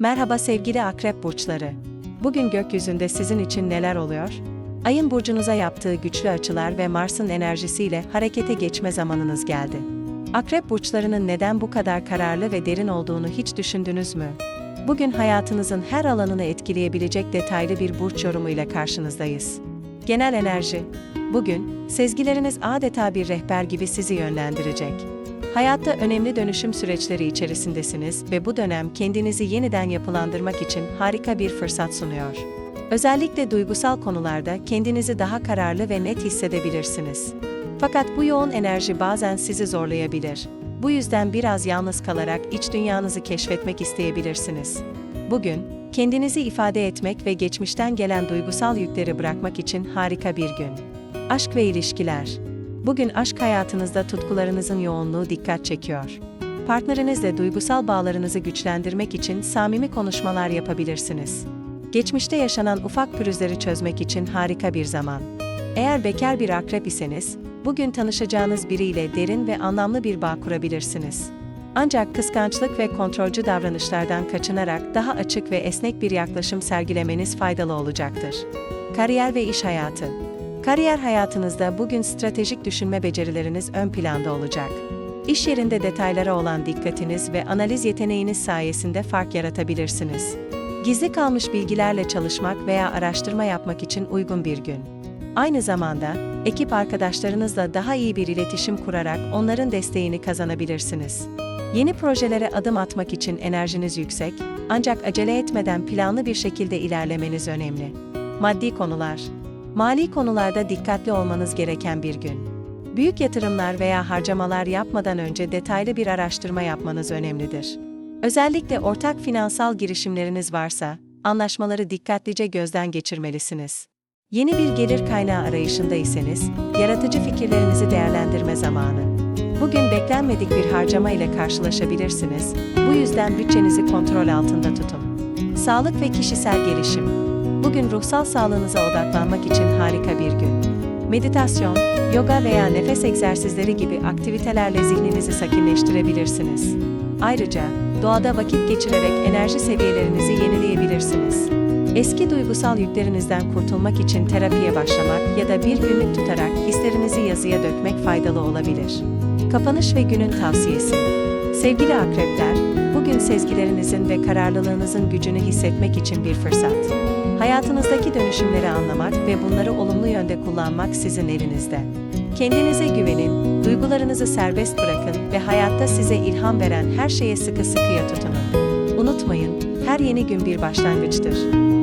Merhaba sevgili akrep burçları. Bugün gökyüzünde sizin için neler oluyor? Ayın burcunuza yaptığı güçlü açılar ve Mars'ın enerjisiyle harekete geçme zamanınız geldi. Akrep burçlarının neden bu kadar kararlı ve derin olduğunu hiç düşündünüz mü? Bugün hayatınızın her alanını etkileyebilecek detaylı bir burç yorumuyla karşınızdayız. Genel enerji. Bugün, sezgileriniz adeta bir rehber gibi sizi yönlendirecek. Hayatta önemli dönüşüm süreçleri içerisindesiniz ve bu dönem kendinizi yeniden yapılandırmak için harika bir fırsat sunuyor. Özellikle duygusal konularda kendinizi daha kararlı ve net hissedebilirsiniz. Fakat bu yoğun enerji bazen sizi zorlayabilir. Bu yüzden biraz yalnız kalarak iç dünyanızı keşfetmek isteyebilirsiniz. Bugün, kendinizi ifade etmek ve geçmişten gelen duygusal yükleri bırakmak için harika bir gün. Aşk ve ilişkiler. Bugün aşk hayatınızda tutkularınızın yoğunluğu dikkat çekiyor. Partnerinizle duygusal bağlarınızı güçlendirmek için samimi konuşmalar yapabilirsiniz. Geçmişte yaşanan ufak pürüzleri çözmek için harika bir zaman. Eğer bekar bir akrep iseniz, bugün tanışacağınız biriyle derin ve anlamlı bir bağ kurabilirsiniz. Ancak kıskançlık ve kontrolcü davranışlardan kaçınarak daha açık ve esnek bir yaklaşım sergilemeniz faydalı olacaktır. Kariyer ve iş hayatı. Kariyer hayatınızda bugün stratejik düşünme becerileriniz ön planda olacak. İş yerinde detaylara olan dikkatiniz ve analiz yeteneğiniz sayesinde fark yaratabilirsiniz. Gizli kalmış bilgilerle çalışmak veya araştırma yapmak için uygun bir gün. Aynı zamanda, ekip arkadaşlarınızla daha iyi bir iletişim kurarak onların desteğini kazanabilirsiniz. Yeni projelere adım atmak için enerjiniz yüksek, ancak acele etmeden planlı bir şekilde ilerlemeniz önemli. Maddi konular Mali konularda dikkatli olmanız gereken bir gün. Büyük yatırımlar veya harcamalar yapmadan önce detaylı bir araştırma yapmanız önemlidir. Özellikle ortak finansal girişimleriniz varsa, anlaşmaları dikkatlice gözden geçirmelisiniz. Yeni bir gelir kaynağı arayışındaysanız, yaratıcı fikirlerinizi değerlendirme zamanı. Bugün beklenmedik bir harcama ile karşılaşabilirsiniz, bu yüzden bütçenizi kontrol altında tutun. Sağlık ve kişisel gelişim. Bugün ruhsal sağlığınıza odaklanmak için harika bir gün. Meditasyon, yoga veya nefes egzersizleri gibi aktivitelerle zihninizi sakinleştirebilirsiniz. Ayrıca, doğada vakit geçirerek enerji seviyelerinizi yenileyebilirsiniz. Eski duygusal yüklerinizden kurtulmak için terapiye başlamak ya da bir günlük tutarak hislerinizi yazıya dökmek faydalı olabilir. Kapanış ve günün tavsiyesi. Sevgili akrepler, bugün sezgilerinizin ve kararlılığınızın gücünü hissetmek için bir fırsat. Hayatınızdaki dönüşümleri anlamak ve bunları olumlu yönde kullanmak sizin elinizde. Kendinize güvenin, duygularınızı serbest bırakın ve hayatta size ilham veren her şeye sıkı sıkıya tutunun. Unutmayın, her yeni gün bir başlangıçtır.